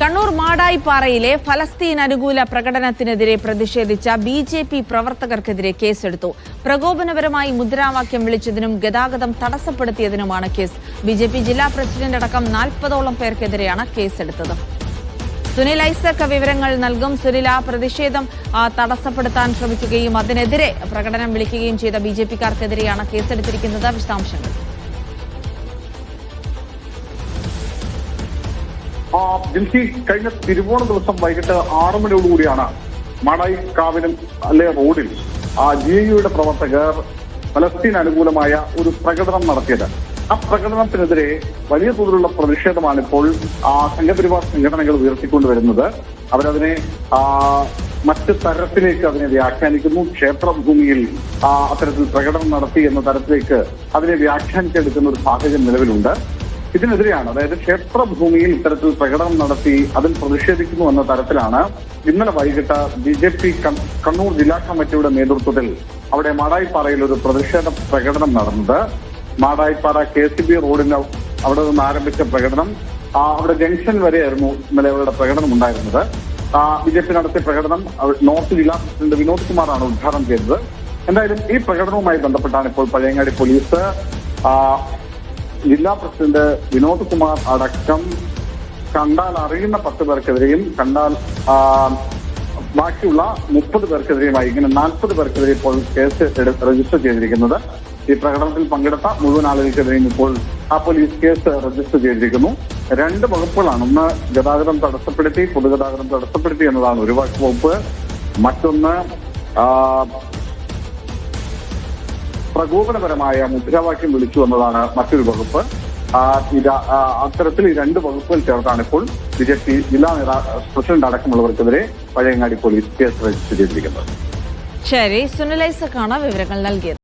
കണ്ണൂർ മാടായിപ്പാറയിലെ ഫലസ്തീൻ അനുകൂല പ്രകടനത്തിനെതിരെ പ്രതിഷേധിച്ച ബി ജെ പി പ്രവർത്തകർക്കെതിരെ കേസെടുത്തു. പ്രകോപനപരമായി മുദ്രാവാക്യം വിളിച്ചതിനും ഗതാഗതം തടസ്സപ്പെടുത്തിയതിനുമാണ് കേസ്. ബി ജെ പി ജില്ലാ പ്രസിഡന്റ് അടക്കം നാൽപ്പതോളം പേർക്കെതിരെയാണ് കേസെടുത്തത്. സുനിൽ ഐസക് വിവരങ്ങൾ നൽകും. സുനിൽ ആ പ്രതിഷേധം തടസ്സപ്പെടുത്താൻ ശ്രമിക്കുകയും അതിനെതിരെ പ്രകടനം വിളിക്കുകയും ചെയ്ത ബി ജെ പിക്കാർക്കെതിരെയാണ് കേസെടുത്തിരിക്കുന്നത്. വിശദാംശങ്ങൾ. ജിൻസി കഴിഞ്ഞ തിരുവോണ ദിവസം വൈകിട്ട് ആറു മണിയോടുകൂടിയാണ് മണൈക്കാവിലും അല്ലെ റോഡിൽ ആ ജി യുടെ പ്രവർത്തകർ ഫലസ്തീൻ അനുകൂലമായ ഒരു പ്രകടനം നടത്തിയത്. ആ പ്രകടനത്തിനെതിരെ വലിയ തോതിലുള്ള പ്രതിഷേധമാണ് ഇപ്പോൾ ആ സംഘപരിവാർ സംഘടനകൾ ഉയർത്തിക്കൊണ്ടുവരുന്നത്. അവരതിനെ മറ്റ് തരത്തിലേക്ക് അതിനെ വ്യാഖ്യാനിക്കുന്നു. ക്ഷേത്രഭൂമിയിൽ അത്തരത്തിൽ പ്രകടനം നടത്തി എന്ന തരത്തിലേക്ക് അതിനെ വ്യാഖ്യാനിച്ചെടുക്കുന്ന ഒരു സാഹചര്യം നിലവിലുണ്ട്. ഇതിനെതിരെയാണ് അതായത് ക്ഷേത്രഭൂമിയിൽ ഇത്തരത്തിൽ പ്രകടനം നടത്തി അതിൽ പ്രതിഷേധിക്കുന്നു എന്ന തരത്തിലാണ് ഇന്നലെ വൈകിട്ട് ബി ജെ പി കണ്ണൂർ ജില്ലാ കമ്മിറ്റിയുടെ നേതൃത്വത്തിൽ അവിടെ മാടായിപ്പാറയിൽ ഒരു പ്രതിഷേധ പ്രകടനം നടന്നത്. മാടായിപ്പാറ കെ സി ബി റോഡിന് അവിടെ നിന്ന് ആരംഭിച്ച പ്രകടനം. അവിടെ ജംഗ്ഷൻ വരെയായിരുന്നു ഇന്നലെ അവരുടെ പ്രകടനം ഉണ്ടായിരുന്നത്. ബി ജെ പി നടത്തിയ പ്രകടനം നോർത്ത് ജില്ലാ പ്രസിഡന്റ് വിനോദ് കുമാറാണ് ഉദ്ഘാടനം ചെയ്തത്. എന്തായാലും ഈ പ്രകടനവുമായി ബന്ധപ്പെട്ടാണ് ഇപ്പോൾ പഴയങ്ങാടി പോലീസ് ജില്ലാ പ്രസിഡന്റ് വിനോദ് കുമാർ അടക്കം കണ്ടാൽ അറിയുന്ന പത്ത് പേർക്കെതിരെയും കണ്ടാൽ ബാക്കിയുള്ള മുപ്പത് പേർക്കെതിരെയുമായി ഇങ്ങനെ നാൽപ്പത് പേർക്കെതിരെ ഇപ്പോൾ കേസ് രജിസ്റ്റർ ചെയ്തിരിക്കുന്നത്. ഈ പ്രകടനത്തിൽ പങ്കെടുത്ത മുഴുവൻ ആളുകൾക്കെതിരെയും ഇപ്പോൾ ആ പോലീസ് കേസ് രജിസ്റ്റർ ചെയ്തിരിക്കുന്നു. രണ്ട് വകുപ്പുകളാണ്. ഒന്ന് ഗതാഗതം തടസ്സപ്പെടുത്തി പൊതുഗതാഗതം തടസ്സപ്പെടുത്തി എന്നതാണ് ഒരു വകുപ്പ്. മറ്റൊന്ന് പ്രകോപനപരമായ മുദ്രാവാക്യം വിളിച്ചു എന്നതാണ് മറ്റൊരു വകുപ്പ്. അത്തരത്തിൽ ഈ രണ്ട് വകുപ്പുകൾ ചേർത്താണ് ഇപ്പോൾ ബി ജെ പി ജില്ലാ നേതാ പ്രസിഡന്റ് അടക്കമുള്ളവർക്കെതിരെ പഴയങ്ങാടി പോലീസ് കേസ് രജിസ്റ്റർ ചെയ്തിരിക്കുന്നത്. ശരി സുനിൽ വിവരങ്ങൾ നൽകിയത്.